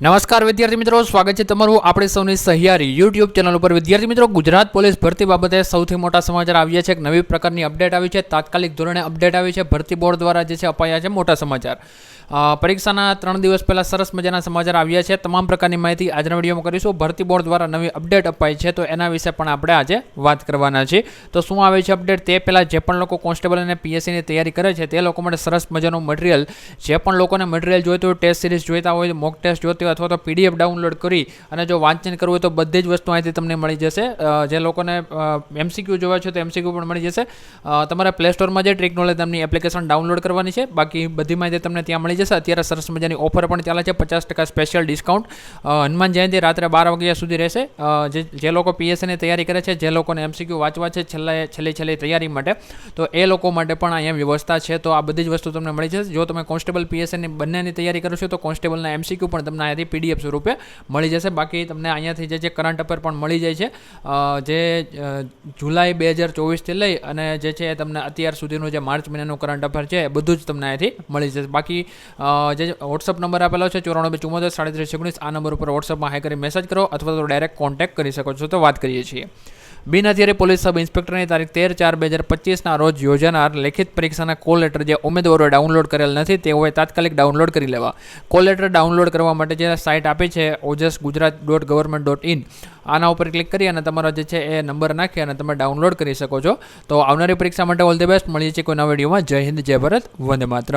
નમસ્કાર વિદ્યાર્થી મિત્રો, સ્વાગત છે તમારું આપણે સૌની સહિયારી યુટ્યુબ ચેનલ ઉપર. વિદ્યાર્થી મિત્રો, ગુજરાત પોલીસ ભરતી બાબતે સૌથી મોટા સમાચાર આવ્યા છે. એક નવી પ્રકારની અપડેટ આવી છે. તાત્કાલિક ધોરણે અપડેટ આવી છે. ભરતી બોર્ડ દ્વારા જે છે અપાયા છે મોટા સમાચાર. પરીક્ષાના ત્રણ દિવસ પહેલાં સરસ મજાના સમાચાર આવ્યા છે. તમામ પ્રકારની માહિતી આજના વિડીયોમાં કરીશું. ભરતી બોર્ડ દ્વારા નવી અપડેટ અપાઈ છે. તો એના વિશે પણ આપણે આજે વાત કરવાના છે તો શું આવે છે અપડેટ તે પહેલાં જે પણ લોકો કોન્સ્ટેબલ અને પીએસસીની તૈયારી કરે છે, તે લોકો માટે સરસ મજાનું મટીરિયલ જે પણ લોકોને મટીરિયલ જોઈતું હોય ટેસ્ટ સિરીઝ જોઈતા હોય મોક ટેસ્ટ જોઈતી હોય અથવા તો પીડીએફ ડાઉનલોડ કરી અને જો વાંચન કરવું હોય તો બધી જ વસ્તુ અહીંથી તમને મળી જશે. જે લોકોને એમસીક્યુ જોવા છે તો એમસીક્યુ પણ મળી જશે. તમારે પ્લે સ્ટોરમાં જે ટ્રીક નોલેજ એપ્લિકેશન ડાઉનલોડ કરવાની છે, બાકી બધી માહિતી તમને ત્યાં મળી જશે. અત્યારે સરસ મજાની ઓફર પણ ચાલે છે, પચાસ ટકા સ્પેશિયલ ડિસ્કાઉન્ટ હનુમાન જયંતિ રાત્રે બાર વાગ્યા સુધી રહેશે. જે જે લોકો પીએસસીની તૈયારી કરે છે, જે લોકોને એમસીક્યુ વાંચવા છે છેલ્લા, છેલ્લી છેલ્લી તૈયારી માટે, તો એ લોકો માટે પણ અહીંયા વ્યવસ્થા છે. તો આ બધી જ વસ્તુ તમને મળી જશે. જો તમે કોન્સ્ટેબલ પીએસસીની બંનેની તૈયારી કરો છો, તો કોન્સ્ટેબલના એમસીક્યુ પણ તમને અહીંયાથી પીડીએફ સ્વરૂપે મળી જશે. બાકી તમને અહીંયાથી જે છે કરંટ અફેર પણ મળી જાય છે જે જુલાઈ બે હજાર ચોવીસથી લઈ અને જે છે તમને અત્યાર સુધીનું જે માર્ચ મહિનાનું કરંટ અફેર છે એ બધું જ તમને અહીંયાથી મળી જશે. બાકી જે વોટ્સઅપ નંબર આપેલો છે ચોરાણું બે ચુમ્મોતેર સાડત્રીસ ઓગણીસ, આ નંબર ઉપર વોટ્સઅપમાં હાઈ કરી મેસેજ કરો અથવા તો ડાયરેક્ટ કોન્ટેક્ટ કરી શકો છો. તો વાત કરીએ છીએ. બિન હથિયારી પોલીસ સબ ઇન્સ્પેક્ટરની તારીખ તેર ચાર બે હજાર પચીસના રોજ યોજાનાર લેખિત પરીક્ષાના કોલ લેટર જે ઉમેદવારોએ ડાઉનલોડ કરેલ નથી, તેઓએ તાત્કાલિક ડાઉનલોડ કરી લેવા. કોલ લેટર ડાઉનલોડ કરવા માટે જે સાઇટ આપી છે Ojas Gujarat dot government dot in. આના ઉપર ક્લિક કરી અને તમારો જે છે એ નંબર નાખી અને તમે ડાઉનલોડ કરી શકો છો. તો આવનારી પરીક્ષા માટે ઓલ ધી બેસ્ટ. મળીએ છીએ કોઈ નવા વિડીયોમાં. જય હિન્દ, જય ભારત. વંદે માતરમ.